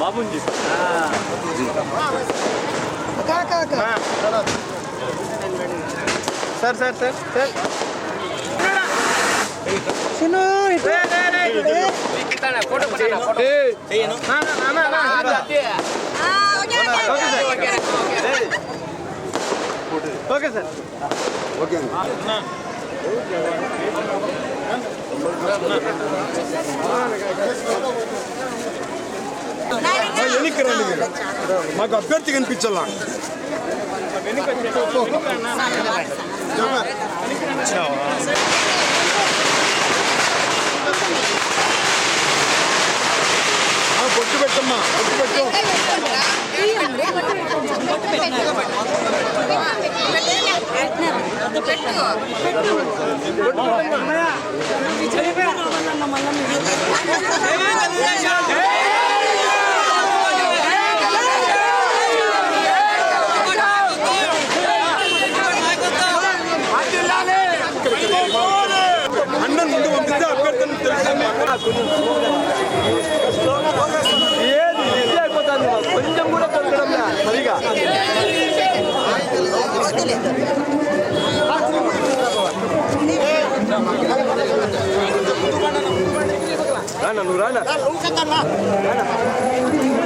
బాబుని sir sir sir sir. Okay sir okay ఎన్నిక రండి మీరు మాకు అభ్యర్థి కనిపించాలా పొట్టు పెట్టమ్మా పొట్టు పెట్టు అన్నం ముందు పంపిస్తే ఏది ఇది అయిపోతుంది కొంచెం కూడా దొరకడం లే. Rana, Nurana. Rana, Nurana. Rana.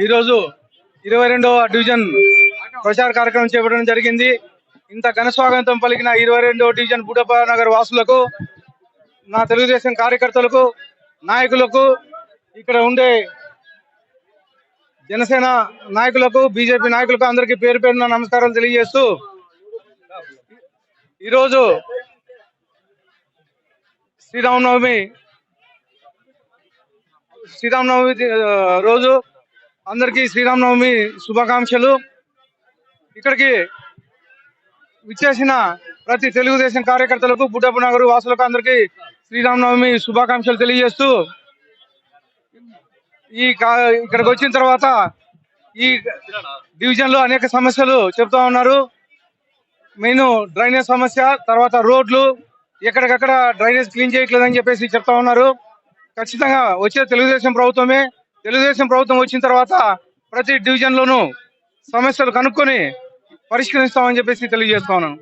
ఈరోజు ఇరవై రెండవ డివిజన్ ప్రచార కార్యక్రమం చేపట్టడం జరిగింది. ఇంత ఘన స్వాగతం పలికిన ఇరవై రెండవ డివిజన్ బుడప నగర్ వాసులకు నా తెలుగుదేశం కార్యకర్తలకు నాయకులకు ఇక్కడ ఉండే జనసేన నాయకులకు బీజేపీ నాయకులకు అందరికీ పేరు పేరున నమస్కారం తెలియజేస్తూ ఈరోజు శ్రీరామనవమి శ్రీరామనవమి రోజు అందరికీ శ్రీరామనవమి శుభాకాంక్షలు. ఇక్కడికి విచ్చేసిన ప్రతి తెలుగుదేశం కార్యకర్తలకు బుడ్డపు నగరు వాసులకు అందరికీ శ్రీరామనవమి శుభాకాంక్షలు తెలియజేస్తూ ఈ కా- ఇక్కడికి వచ్చిన తర్వాత ఈ డివిజన్లో అనేక సమస్యలు చెప్తా ఉన్నారు. మెయిన్ డ్రైనేజ్ సమస్య తర్వాత రోడ్లు ఎక్కడికక్కడ డ్రైనేజ్ క్లీన్ చేయట్లేదని చెప్పేసి చెప్తా ఉన్నారు. ఖచ్చితంగా వచ్చే తెలుగుదేశం ప్రభుత్వమే. తెలుగుదేశం ప్రభుత్వం వచ్చిన తర్వాత ప్రతి డివిజన్ లోనూ సమస్యలు కనుక్కొని పరిష్కరిస్తామని చెప్పేసి తెలియజేస్తా ఉన్నాను.